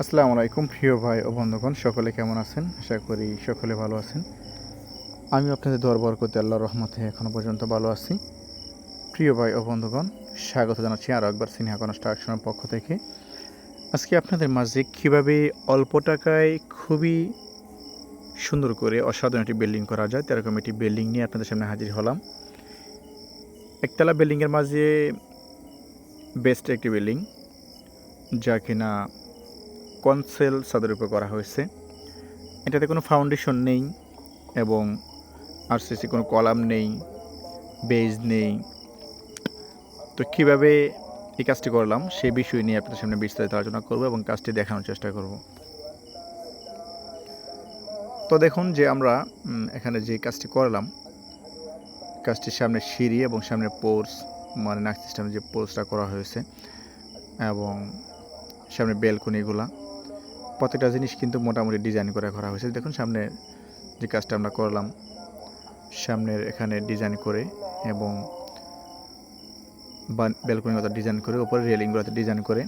আসসালামু আলাইকুম, প্রিয় ভাই ও বন্ধুগণ, সকলে কেমন আছেন? আশা করি সকলে ভালো আছেন। আমি আপনাদের দরবার বরকতে আল্লাহর রহমতে এখনও পর্যন্ত ভালো আছি। প্রিয় ভাই ও বন্ধুগণ, স্বাগত জানাচ্ছি আরও একবার সিনেহা কনস্ট্রাকশনের পক্ষ থেকে। আজকে আপনাদের মাঝে কীভাবে অল্প টাকায় খুবই সুন্দর করে অসাধারণ একটি বিল্ডিং করা যায়, তেরকম একটি বিল্ডিং নিয়ে আপনাদের সামনে হাজির হলাম। একতলা বিল্ডিংয়ের মাঝে বেস্ট একটি বিল্ডিং, যা কিনা কনসেল ছাদের উপর করা হয়েছে। এটাতে কোনো ফাউন্ডেশন নেই এবং আরসিসি কোনো কলাম নেই, বেজ নেই। তো কীভাবে এই কাজটি করলাম সেই বিষয় নিয়ে আপনাদের সামনে বিস্তারিত আলোচনা করব এবং কাজটি দেখানোর চেষ্টা করব। তো দেখুন যে আমরা এখানে যে কাজটি করলাম, কাজটির সামনে সিঁড়ি এবং সামনে পোর্স মানে নাক সিস্টেমে যে পোর্সটা করা হয়েছে এবং সামনে বেলকনিগুলা প্রত্যেকটা জিনিস কিন্তু মোটামুটি ডিজাইন করে করা হয়েছে। দেখুন, সামনে যে কাজটা আমরা করলাম, সামনের এখানে ডিজাইন করে এবং বেলকনিগুলো ডিজাইন করে, উপরে রেলিংগুলোতে ডিজাইন করে,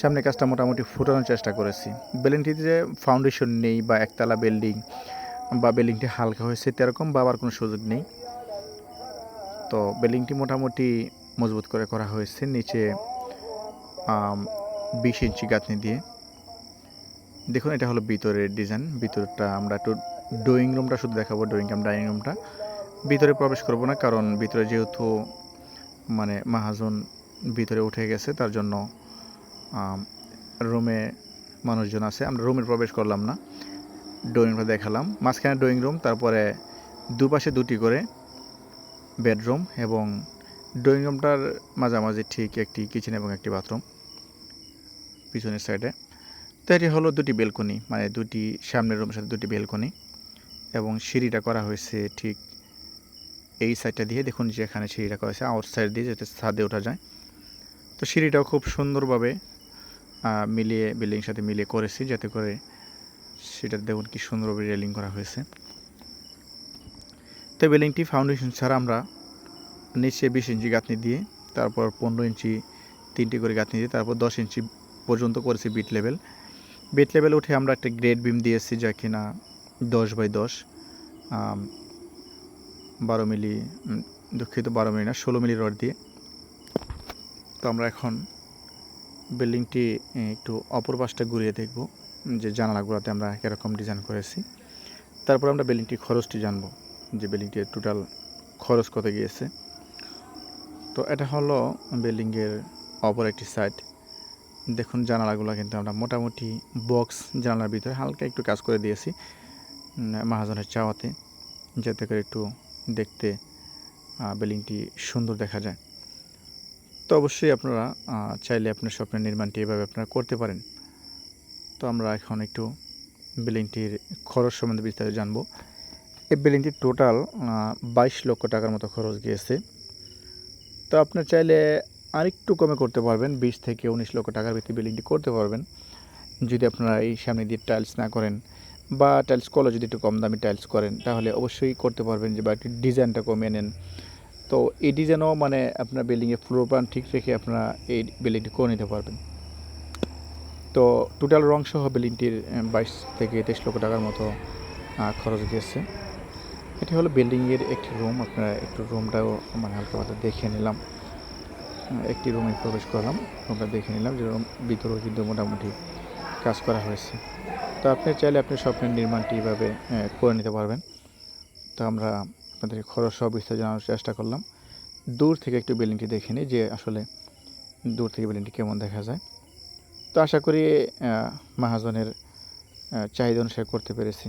সামনে কাজটা মোটামুটি ফুটানোর চেষ্টা করেছি। বিল্ডিংটিতে যে ফাউন্ডেশন নেই বা একতলা বিল্ডিং বা বিল্ডিংটি হালকা হয়েছে সেরকম বা আবার কোনো সুযোগ নেই, তো বিল্ডিংটি মোটামুটি মজবুত করে করা হয়েছে নিচে বিশ ইঞ্চি গাঁথনি দিয়ে। দেখুন, এটা হলো ভিতরের ডিজাইন ভিতরটা আমরা একটু ড্রয়িং রুমটা শুধু দেখাবো ড্রয়িং কাম ডাইনিং রুমটা ভিতরে প্রবেশ করব না, কারণ ভিতরে যেহেতু মানে মাহাজন ভিতরে উঠে গেছে, তার জন্য রুমে মানুষজন আছে। আমরা রুমে প্রবেশ করলাম না ড্রয়িং রুমটা দেখালাম। মাঝখানে ড্রয়িং রুম তারপরে দুপাশে দুটি করে বেডরুম এবং ড্রয়িং রুমটার মাঝামাঝি ঠিক একটি কিচেন এবং একটি বাথরুম পিছনের সাইডে তো হলো দুটি বেলকনি মানে দুটি সামনের রুমের সাথে দুটি বেলকনি এবং সিঁড়িটা করা হয়েছে ঠিক এই সাইডটা দিয়ে। দেখুন যে এখানে সিঁড়িটা করা হয়েছে আউট সাইড দিয়ে যাতে ছাদে ওঠা যায়। তো সিঁড়িটাও খুব সুন্দরভাবে মিলিয়ে বিল্ডিং সাথে মিলিয়ে করেছি যাতে করে সেটা দেখুন কি সুন্দরভাবে রেলিং করা হয়েছে। তো বিল্ডিংটি ফাউন্ডেশন ছাড়া আমরা নিচে বিশ ইঞ্চি গাঁথনি দিয়ে, তারপর পনেরো ইঞ্চি তিনটি করে গাঁথনি দিয়ে, তারপর দশ ইঞ্চি পর্যন্ত করেছি বিট লেভেল বিট লেভেল উঠে আমরা একটা গ্রেড বিম দিয়েছি যা কিনা দশ বাই দশ বারো মিলি দুঃখিত বারো মিলি না, ষোলো মিলি রড দিয়ে। তো আমরা এখন বিল্ডিংটি একটু অপর পাশটা ঘুরিয়ে দেখব, যে জানালাগুলোতে আমরা কীরকম ডিজাইন করেছি। তারপর আমরা বিল্ডিংটির খরচটি জানব, যে বিল্ডিংটির টোটাল খরচ কত গিয়েছে। তো এটা হলো বিল্ডিংয়ের অপর একটি সাইড দেখুন, জানালাগুলো কিন্তু আমরা মোটামুটি বক্স জানালার ভিতরে হালকা একটু কাজ করে দিয়েছি মহাজনের চাওয়াতে, যাতে করে একটু দেখতে বিল্ডিংটি সুন্দর দেখা যায়। তো অবশ্যই আপনারা চাইলে আপনার স্বপ্নের নির্মাণটি এভাবে আপনারা করতে পারেন। তো আমরা এখন একটু বিল্ডিংটির খরচ সম্বন্ধে বিস্তারিত জানব। এই বিল্ডিংটির টোটাল বাইশ লক্ষ টাকার মতো খরচ গিয়েছে। তো আপনার চাইলে আরেকটু কমে করতে পারবেন, বিশ থেকে উনিশ লক্ষ টাকার ভিত্তি বিল্ডিংটি করতে পারবেন। যদি আপনারা এই সামনে দিয়ে টাইলস না করেন বা টাইলস করলে যদি একটু কম দামি টাইলস করেন, তাহলে অবশ্যই করতে পারবেন যে বা একটু ডিজাইনটা কমিয়ে নেন। তো এই ডিজাইনও মানে আপনার বিল্ডিংয়ের ফ্লোর প্ল্যান ঠিক রেখে আপনারা এই বিল্ডিংটি করে নিতে পারবেন। তো টোটাল রং সহ বিল্ডিংটির বাইশ থেকে তেইশ লক্ষ টাকার মতো খরচ গিয়েছে। এটি হলো বিল্ডিংয়ের একটি রুম আপনারা একটু রুমটাও মানে হালকা পাতলা দেখে নিলাম। একটি রুমে প্রবেশ করলাম। রুমটা দেখে নিলাম যে রুম ভিতরেও কিন্তু মোটামুটি কাজ করা হয়েছে। তো আপনি চাইলে আপনি স্বপ্নের নির্মাণটি এভাবে করে নিতে পারবেন। তো আমরা আপনাদের খরচ সব বিস্তার জানানোর চেষ্টা করলাম। দূর থেকে একটু বিল্ডিংটি দেখে নিই যে আসলে দূর থেকে বিল্ডিংটি কেমন দেখা যায়। তো আশা করি মহাজনের চাহিদা অনুসারে করতে পেরেছি।